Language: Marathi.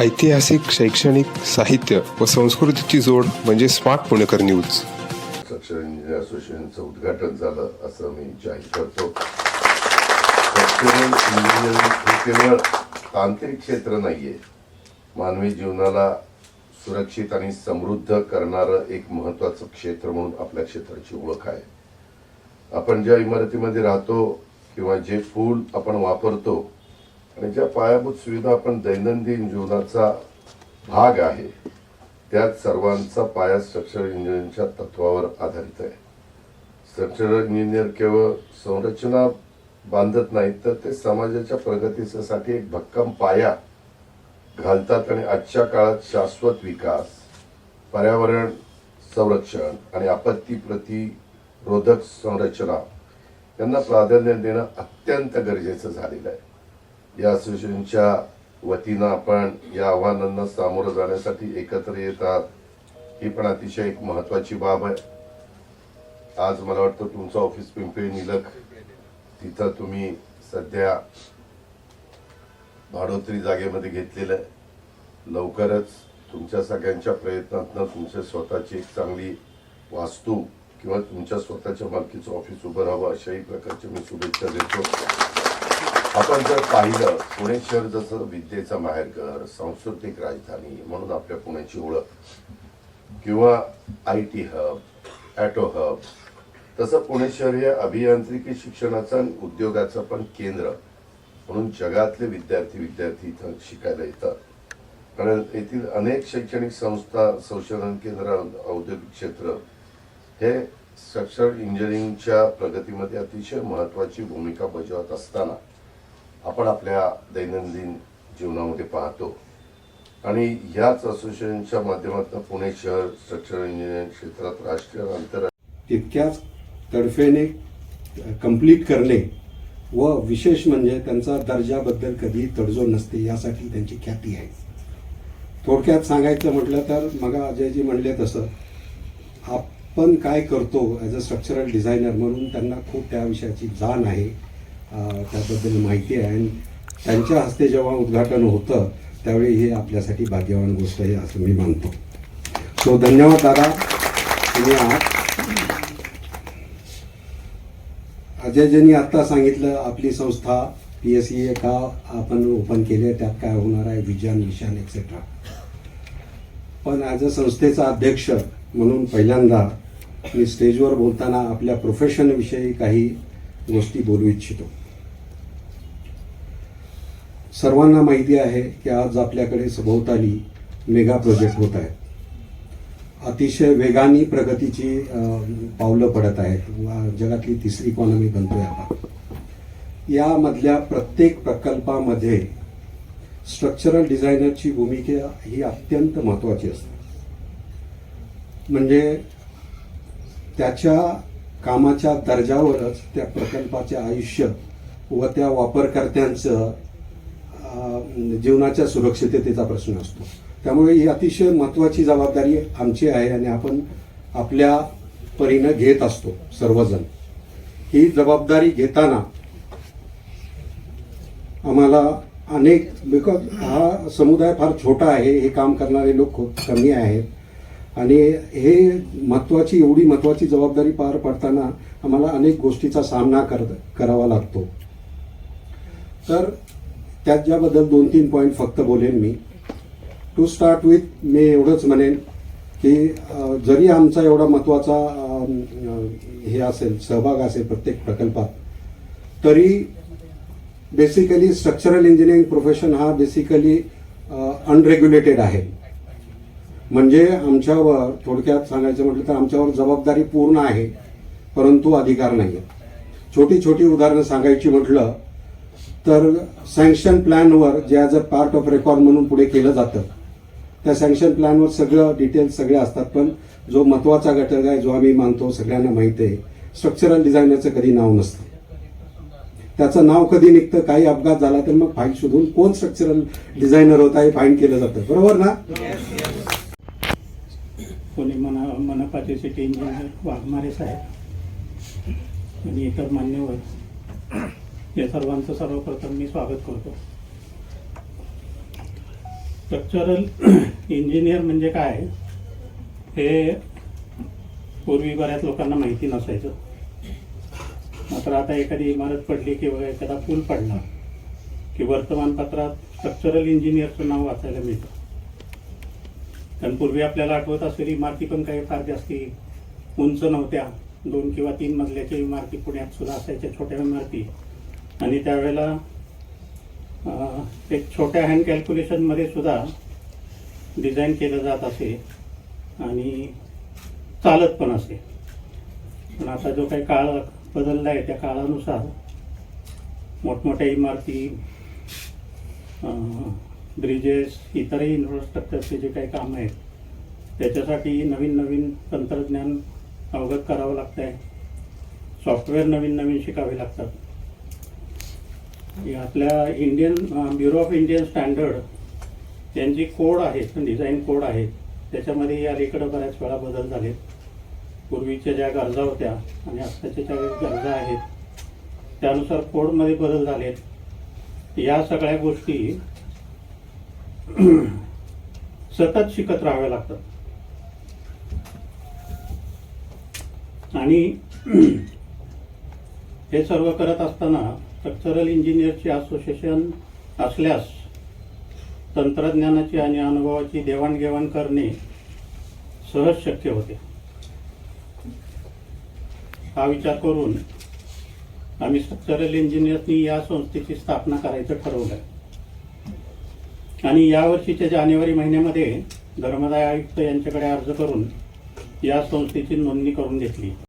ऐतिहासिक शैक्षणिक साहित्य व संस्कृतीची जोड म्हणजे smart Punekar news. Structure engineer असोसिएशनचं उद्घाटन झालं असं मी जाहीर करतो. स्ट्रक्चरल इंजिनिअरिंग हे केवळ तांत्रिक क्षेत्र नाहीये. मानवी जीवनाला सुरक्षित आणि समृद्ध करणारं एक महत्वाचं क्षेत्र म्हणून आपल्या क्षेत्राची ओळख आहे. आपण ज्या इमारतीमध्ये राहतो किंवा जे फूल आपण वापरतो आणि ज्या पायाभूत सुविधा आपण दैनंदिन जीवनाचा भाग आहे त्यात सर्वांचा पाया स्ट्रक्चरल इंजिनिअरिंगच्या तत्वावर आधारित आहे. स्ट्रक्चरल इंजिनियर केवळ संरचना बांधत नाहीत तर ते समाजाच्या प्रगतीसाठी एक भक्कम पाया घालतात आणि आजच्या काळात शाश्वत विकास पर्यावरण संरक्षण आणि आपत्ती प्रतिरोधक संरचना यांना प्राधान्य देणं अत्यंत गरजेचं झालेलं आहे. या असोसिएशनच्या वतीनं आपण या आव्हानांना सामोरं जाण्यासाठी एकत्र येतात. ही पण अतिशय एक महत्वाची बाब आहे. आज मला वाटतं तुमचं ऑफिस पिंपळी निलख तिथं तुम्ही सध्या भाडोत्री जागेमध्ये घेतलेलं आहे. लवकरच तुमच्या सगळ्यांच्या प्रयत्नातनं तुमच्या स्वतःची एक चांगली वास्तू किंवा तुमच्या स्वतःच्या मालकीचं ऑफिस उभं राहावं अशाही प्रकारच्या मी शुभेच्छा देतो. आपण जर पाहिलं पुणे शहर जसं विद्येचं माहेरघर सांस्कृतिक राजधानी म्हणून आपल्या पुण्याची ओळख किंवा I T hub auto hub तसं पुणे शहर हे अभियांत्रिकी शिक्षणाचं आणि उद्योगाचं पण केंद्र म्हणून जगातले विद्यार्थी विद्यार्थी इथं शिकायला येतात. कारण येथील अनेक शैक्षणिक संस्था संशोधन केंद्र औद्योगिक क्षेत्र हे स्ट्रक्चरल इंजिनिअरिंगच्या प्रगतीमध्ये अतिशय महत्त्वाची भूमिका बजावत असताना आपण आपल्या दैनंदिन जीवनामध्ये पाहतो. आणि याच असोसिएशनच्या माध्यमातून पुणे शहर स्ट्रक्चरल इंजिनिअरिंग क्षेत्रात राष्ट्रीय आणि आंतरराष्ट्रीय तितक्याच तडफेने कंप्लीट करणे व विशेष म्हणजे त्यांचा दर्जाबद्दल कधी तडजोड नसते यासाठी त्यांची ख्याती आहे. थोडक्यात सांगायचं म्हटलं तर मग अजयजी म्हणले तसं आपण काय करतो ॲज अ स्ट्रक्चरल डिझायनर म्हणून त्यांना खूप त्या विषयाची जाण आहे. त्याबद्दल माहिती आहे. आणि त्यांच्या हस्ते जेव्हा उद्घाटन होतं त्यावेळी हे आपल्यासाठी भाग्यवान गोष्ट आहे असं मी मानतो. सो धन्यवाद दादा. तुम्ही आहात. अजयजींनी आत्ता सांगितलं आपली संस्था पी एस सी ए का आपण ओपन केली त्यात काय होणार आहे विज्ञान मिशन एक्सेट्रा पण ॲज अ संस्थेचा अध्यक्ष म्हणून पहिल्यांदा मी स्टेजवर बोलताना आपल्या प्रोफेशनविषयी काही गोष्टी बोलू इच्छितो. सर्वांना माहिती आहे की आज आपल्याकडे सभोवताली मेगा प्रोजेक्ट होत आहेत. अतिशय वेगाने प्रगतीची पावलं पडत आहेत. जगातली तिसरी इकॉनॉमी बनतोय आपण यामधल्या प्रत्येक प्रकल्पामध्ये स्ट्रक्चरल डिझायनरची भूमिका ही अत्यंत महत्त्वाची असते. म्हणजे त्याच्या कामाच्या दर्जावरच त्या प्रकल्पाचे आयुष्य व त्या वापरकर्त्यांचं जीवनाच्या सुरक्षिततेचा प्रश्न असतो. त्यामुळे ही अतिशय महत्त्वाची जबाबदारी आमची आहे आणि आपण आपल्या परीनं घेत असतो सर्वजण. ही जबाबदारी घेताना आम्हाला अनेक बिकॉज हा समुदाय फार छोटा आहे हे काम करणारे लोक कमी आहेत. आणि हे महत्त्वाची एवढी महत्त्वाची जबाबदारी पार पडताना आम्हाला अनेक गोष्टीचा सामना कर करावा लागतो. तर त्याच्याबद्दल दोन तीन पॉईंट फक्त बोलेन मी. टू स्टार्ट विथ मी एवढंच म्हणेन की जरी आमचा एवढा महत्त्वाचा हे असेल सहभाग असेल प्रत्येक प्रकल्पात तरी बेसिकली स्ट्रक्चरल इंजिनिअरिंग प्रोफेशन हा बेसिकली अनरेग्युलेटेड आहे. म्हणजे आमच्यावर थोडक्यात सांगायचं म्हटलं तर आमच्यावर जबाबदारी पूर्ण आहे परंतु अधिकार नाही छोटी छोटी उदाहरणं सांगायची म्हटलं तर सँक्शन प्लॅनवर जे as a part of record म्हणून पुढे केलं जातं. त्या सँक्शन प्लॅनवर सगळं डिटेल्स सगळे असतात पण जो महत्त्वाचा घटक आहे जो आम्ही मानतो सगळ्यांना माहिती आहे स्ट्रक्चरल डिझायनरचं कधी नाव नसतं. त्याचं नाव कधी निघतं काही अपघात झाला तर मग फाईन शोधून कोण स्ट्रक्चरल डिझायनर होता हे फाईन केलं जातं. बरोबर ना? कोणी मना मनपाचे सिटी इंजिनियर वाघमारे साहेब. आणि इतर मान्यवर. या सर्वांचं सर्वप्रथम मी स्वागत करतो. स्ट्रक्चरल इंजिनियर म्हणजे काय हे पूर्वी बऱ्याच लोकांना माहिती नसायचं. मात्र आता एखादी इमारत पडली किंवा एखादा पूल पडला की वर्तमानपत्रात स्ट्रक्चरल इंजिनियरचं नाव वाचायला मिळतं. कारण पूर्वी आपल्याला आठवत असेल इमारती पण काही फार जास्ती उंच नव्हत्या. दोन किंवा तीन मजल्याच्या इमारती पुण्यात सुद्धा असायच्या छोट्या इमारती. आणि त्यावेळेला एक छोट्या हँड कॅल्क्युलेशनमध्ये सुद्धा डिझाईन केलं जात असे आणि चालत पण असे. पण आता जो काही काळ बदलला आहे त्या काळानुसार मोठमोठ्या इमारती ब्रिजेस इतरही इन्फ्रास्ट्रक्चरचे जे काही काम आहेत त्याच्यासाठी नवीन नवीन तंत्रज्ञान अवगत करावं लागतं आहे सॉफ्टवेअर नवीन नवीन शिकावे लागतात. आपल्या Indian bureau of Indian standard यांची कोड आहेत डिझाईन कोड आहेत त्याच्यामध्ये या अलीकडं बऱ्याच वेळा बदल झालेत. पूर्वीच्या ज्या गरजा होत्या आणि आत्ताच्या ज्या गरजा आहेत त्यानुसार कोडमध्ये बदल झालेत. या सगळ्या गोष्टी सतत शिकत राहाव्या लागतात. आणि हे सर्व करत असताना स्ट्रक्चरल इंजिनियरचे असोसिएशन असल्यास तंत्रज्ञानाची आणि अनुभवाची देवाणघेवाण करणे सहज शक्य होते. हा विचार करून आम्ही स्ट्रक्चरल इंजिनियर्सनी या संस्थेची स्थापना करायचं ठरवलं आणि यावर्षीच्या जानेवारी महिन्यामध्ये धर्मदाय आयुक्त यांच्याकडे अर्ज करून या संस्थेची नोंदणी करून घेतली.